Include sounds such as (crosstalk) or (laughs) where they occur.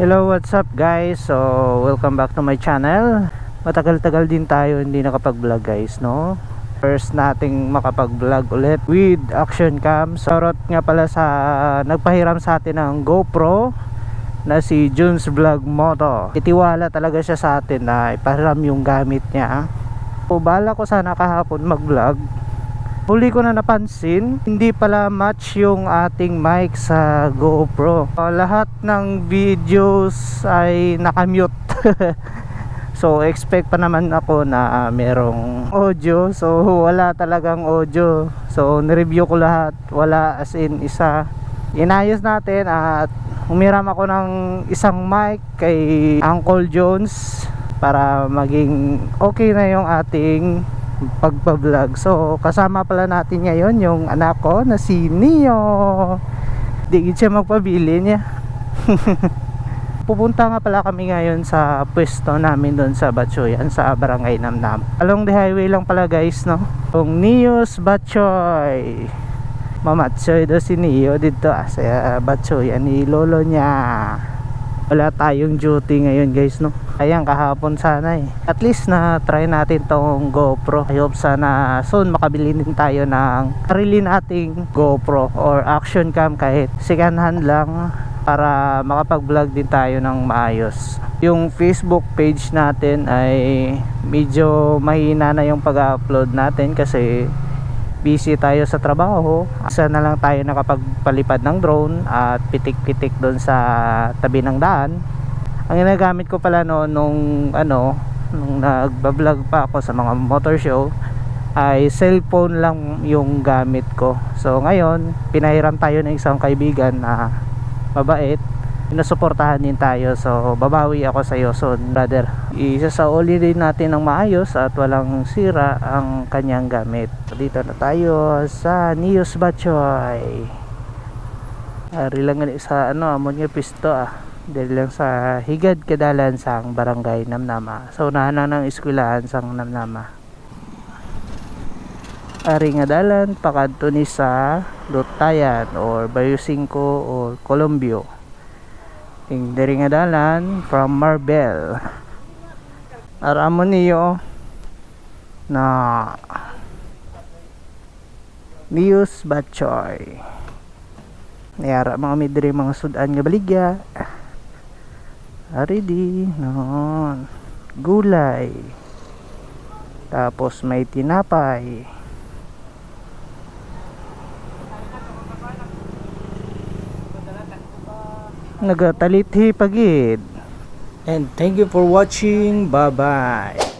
Hello, what's up guys? So, welcome back to my channel. Matagal-tagal din tayo hindi nakapag-vlog guys, no? First nating makapag-vlog ulit with action cam. Sorot nga pala sa nagpahiram sa atin ng GoPro na si Junes Vlog Moto. Itiwala talaga siya sa atin na ipahiram yung gamit niya. O bala ko sana kahapon mag-vlog Huli ko na napansin, hindi pala match yung ating mic sa GoPro. Uh, lahat ng videos ay nakamute. (laughs) so expect pa naman ako na uh, merong audio. So wala talagang audio. So nireview ko lahat. Wala as in isa. Inayos natin at humiram ako ng isang mic kay Uncle Jones para maging okay na yung ating pagpa-vlog. So, kasama pala natin ngayon yung anak ko na si Neo. Digit siya magpabili niya. (laughs) Pupunta nga pala kami ngayon sa pwesto namin doon sa Batchoyan sa Barangay Namnam. Along the highway lang pala guys, no? Yung Neo's Batchoy. Mamatsoy daw si Neo dito ah, sa Batchoyan ni lolo niya wala tayong duty ngayon guys no? Ayan kahapon sana eh. At least na try natin tong GoPro. I hope sana soon makabili din tayo ng sarili nating GoPro or action cam kahit second hand lang para makapag vlog din tayo ng maayos. Yung Facebook page natin ay medyo mahina na yung pag-upload natin kasi busy tayo sa trabaho. Isa na lang tayo nakapagpalipad ng drone at pitik-pitik doon sa tabi ng daan. Ang ginagamit ko pala noon nung ano nung nagbablog pa ako sa mga motor show ay cellphone lang yung gamit ko. So ngayon pinahiram tayo ng isang kaibigan na mabait sinusuportahan din tayo. So babawi ako sa iyo. Soon brother isasauli din natin ng maayos at walang sira ang kanyang gamit. Dito na tayo sa Nios Bachoy. Ari lang sa ano amon nga pisto ah. Dahil lang sa higad kadalan sang barangay Namnama. So unahan na ng eskwelahan sang Namnama. Ari nga dalan pakadto ni sa Lutayan or 5 or Colombio Ing diri nga from Marbel. Aramo niyo na Nius Batchoy. Niyara mga midri mga sudan nga baligya. Ari di non gulay. Tapos may tinapay. Nagatalithi pagid and thank you for watching. Bye bye